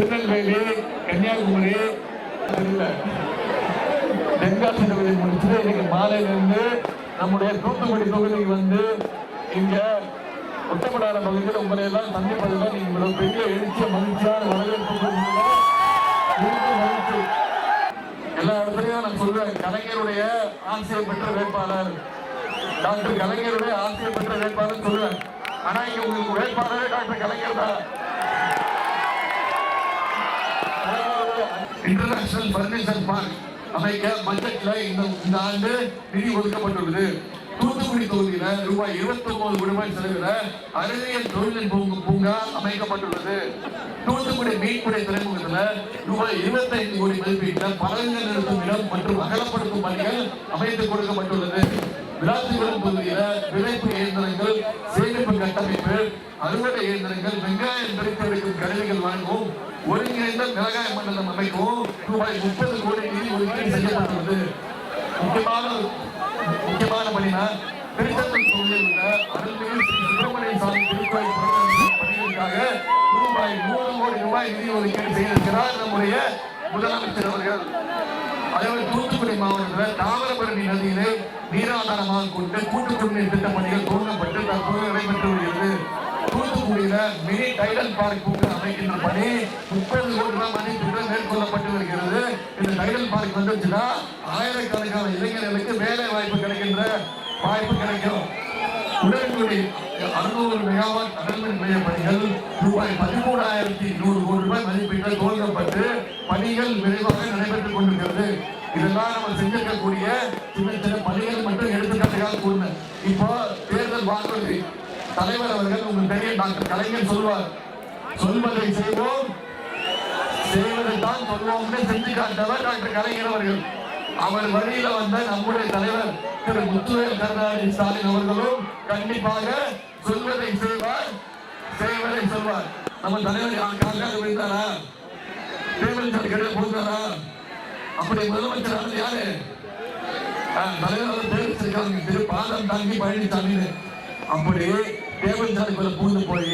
திருநெல்வேலி கன்னியாகுமரி தென்காசி தொகுதி முடிச்சுட்டு இன்னைக்கு நம்முடைய தூத்துக்குடி தொகுதிக்கு வந்து இங்க ஒட்டப்படாத பகுதியில் உங்களை எல்லாம் சந்திப்பதில் நீங்க இவ்வளவு பெரிய எழுச்சிய மகிழ்ச்சியான வரவேற்பு மகிழ்ச்சி. எல்லா இடத்துலையும் நான் சொல்லுவேன் கலைஞருடைய ஆசிரியர் பெற்ற வேட்பாளர். டாக்டர் கலைஞருடைய ஆசிரியர் பெற்ற வேட்பாளர் சொல்லுவேன் ஆனா இங்க உங்களுக்கு வேட்பாளரே டாக்டர் கலைஞர் தான். இன்டர்நேஷனல் பர்னிச்சர் பார்க் அமைக்க பட்ஜெட்ல இந்த இந்த ஆண்டு நிதி ஒதுக்கப்பட்டுள்ளது. தூத்துக்குடி தொகுதியில ரூபாய் இருபத்தி ஒன்பது கோடி ரூபாய் செலவில் அறிவியல் தொழில்நுட்ப பூங்கா- அமைக்கப்பட்டுள்ளது. தூத்துக்குடி மீன்குடை துறைமுகத்துல ரூபாய் இருபத்தைந்து கோடி மதிப்பீட்டில் பழங்கள் நிறுத்தும் இடம் மற்றும் அகலப்படுத்தும் பணிகள் அமைத்து கொடுக்கப்பட்டுள்ளது. விளாத்திகுளம் பகுதியில விளைப்பு இயந்திரங்கள் சேமிப்பு கட்டமைப்பு அறுவடை இயந்திரங்கள் வெங்காயம் பிரித்தெடுக்கும் கருவிகள் வாங்கவும் ஒருங்கிணைந்த மிளகாய் மண்டலம் அமைக்கவும் ரூபாய் முப்பது கோடி நிதி ஒதுக்கீடு செய்யப்பட்டுள்ளது. முக்கியமான முக்கியமான பணினா திருச்செந்தூர் தொகுதியில் உள்ள அருள்மிகு ஸ்ரீ சுப்பிரமணிய சுவாமி திருக்கோயில் பணிகளுக்காக ரூபாய் நூறு கோடி ரூபாய் நிதி ஒதுக்கீடு செய்திருக்கிறார் நம்முடைய முதலமைச்சர் அவர்கள். அதேபோல் தூத்துக்குடி மாவட்டத்தில் தாமிரபரணி நதியிலே நீராதாரமாக கொண்டு கூட்டு குடிநீர் திட்ட பணிகள் துவங்கப்பட்டு தற்போது நடைபெற்று வருகிறது. தூத்துக்குடியில மினி டைடல் பார்க் பூங்கா அமைக்கின்ற பணி முப்பது கோடி ரூபாய் மதிப்பீட்டில் மேற்கொள்ளப்பட்டு வருகிறது. இந்த டைடல் பார்க் வந்துச்சுன்னா ஆயிரக்கணக்கான இளைஞர்களுக்கு வேலை வாய்ப்பு கிடைக்கின்ற வாய்ப்பு கிடைக்கும். உடன்குடி அறுநூறு மெகாவாட் கடல்மின் நிலைய பணிகள் ரூபாய் பதிமூணாயிரத்தி நூறு கோடி ரூபாய் மதிப்பீட்டில் துவங்கப்பட்டு பணிகள் விரைவாக நடைபெற்றுக் கொண்டிருக்கிறது. இதெல்லாம் நம்ம செஞ்சிருக்கக்கூடிய சின்ன சின்ன பணிகள் மட்டும் எடுத்துக்காட்டுக்காக கூடுங்க இப்போ தேர்தல் வாக்குறுதி. தலைவர் அவர்கள் உங்களுக்கு தெரியும் டாக்டர் கலைஞர் சொல்வார். சொல்வதை செய்வோம். செய்வதை தான் சொல்வோம்னு செஞ்சு காட்டவர் டாக்டர் கலைஞர் அவர்கள். அவர் வழியில வந்த நம்முடைய தலைவர் திரு முத்துவேல் கருணாநிதி ஸ்டாலின் அவர்களும் கண்டிப்பாக சொல்வதை செய்வார் செய்வதை சொல்வார். நம்ம தலைவர் யாருக்காக விழுந்தாரா தேர்தல் சர்டிபிகேட் கொடுத்தாரா அப்படி முதலமைச்சர் ஆனது யாரு? ஆ, தலைவர் அவர் தெரிவிச்சிருக்காங்க திரு பாதம் தாங்கி பழனிசாமின்னு. அப்படி டேபிள் சாலைக்குள்ள பூந்து போய்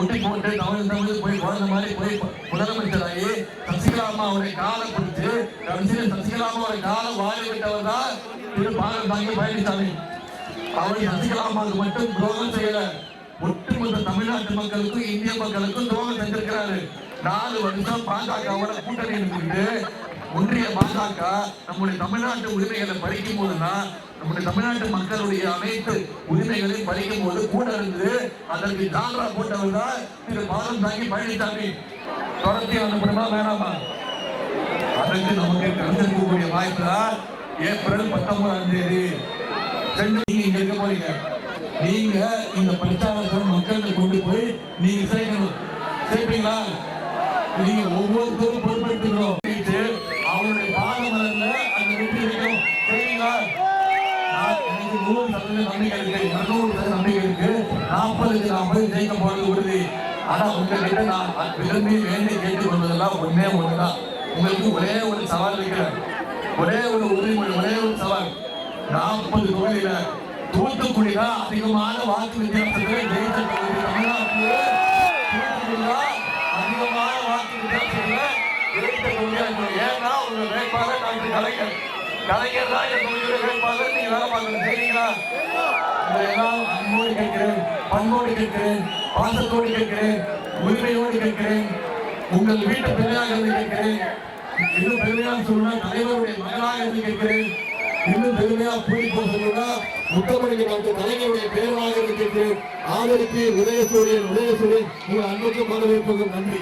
முட்டி போட்டு தமிழ் தமிழ் போய் குழந்தை மாதிரி போய் முதலமைச்சராகி சசிகலா அம்மா அவரை காலை பிடிச்சு கடைசியில் சசிகலா அம்மா அவரை காலை வாரி விட்டவர் தான் திரு பாதம் தாங்கி பழனிசாமி. அவர் சசிகலா அம்மாவுக்கு மட்டும் துரோகம் செய்யல. ஒட்டுமொத்த தமிழ்நாட்டு மக்களுக்கும் இந்திய மக்களுக்கும் துரோகம் செஞ்சிருக்கிறாரு. நாலு வருஷம் பாஜகவோட கூட்டணி இருந்துட்டு ஒன்றிய பாஜக நம்முடைய தமிழ்நாட்டு உரிமைகளை பறிக்கும் போதுதான் நம்முடைய தமிழ்நாட்டு மக்களுடைய அனைத்து உரிமைகளையும் பறிக்கும் போது கூட இருந்து அதற்கு ஜாலரா போட்டவர் தான் திரு பாலம் தாங்கி பழனிசாமி தொடர்ச்சி அனுப்பணுமா வேணாமா? அதற்கு நமக்கு கிடைச்சிருக்கக்கூடிய வாய்ப்பு தான் ஏப்ரல் பத்தொன்பதாம் தேதி. ரெண்டு நீங்க இங்க இருக்க போறீங்க. நீங்க இந்த பிரச்சாரத்தை மக்களுக்கு கொண்டு போய் நீங்க சேர்க்கணும் சேர்ப்பீங்களா நீங்க ஒவ்வொருத்தரும் நூறு நம்பிக்கை நம்பிக்கை இருக்கு. நாற்பதுக்கு நாற்பது ஜெயிக்க போறது உறுதி. ஆனா உங்ககிட்ட நான் விரும்பி வேண்டி கேட்டுக் கொள்வதெல்லாம் ஒன்னே ஒண்ணுதான். உங்களுக்கு ஒரே ஒரு சவால் வைக்கிறேன் ஒரே ஒரு உறுதிமொழி ஒரே ஒரு சவால். நாற்பது தொகுதியில தூத்துக்குடி தான் அதிகமான வாக்கு வித்தியாசத்துல ஜெயித்த தொகுதி தமிழ்நாட்டில் தூத்துக்குடி தான் அதிகமான வாக்கு வித்தியாசத்தில் ஜெயித்த தொகுதியாக ஏன்னா உங்க வேட்பாளர் டாக்டர் கலைஞர். கலைஞர் தான் என் நீங்க வேலை பார்க்கணும் சரிங்களா? உங்களை அன்போடு கேட்கிறேன் பண்போடு கேட்கிறேன் பாசத்தோடு கேட்கிறேன் உரிமையோடு கேட்கிறேன் உங்கள் வீட்டு பிள்ளையாக இருந்து கேட்கிறேன் இன்னும் பெருமையாக சொல்லணும்னா தலைவருடைய மகனாக இருந்து கேட்கிறேன் இன்னும் பெருமையா பூரிப்போ சொல்லணும்னா முத்தமணிக்கு வந்து தலைவருடைய பேராக இருந்து கேட்கிறேன். ஆதரித்து உதயசூரியன் உதயசூரியன் உங்கள் அன்புக்கும் வரவேற்புக்கும் நன்றி.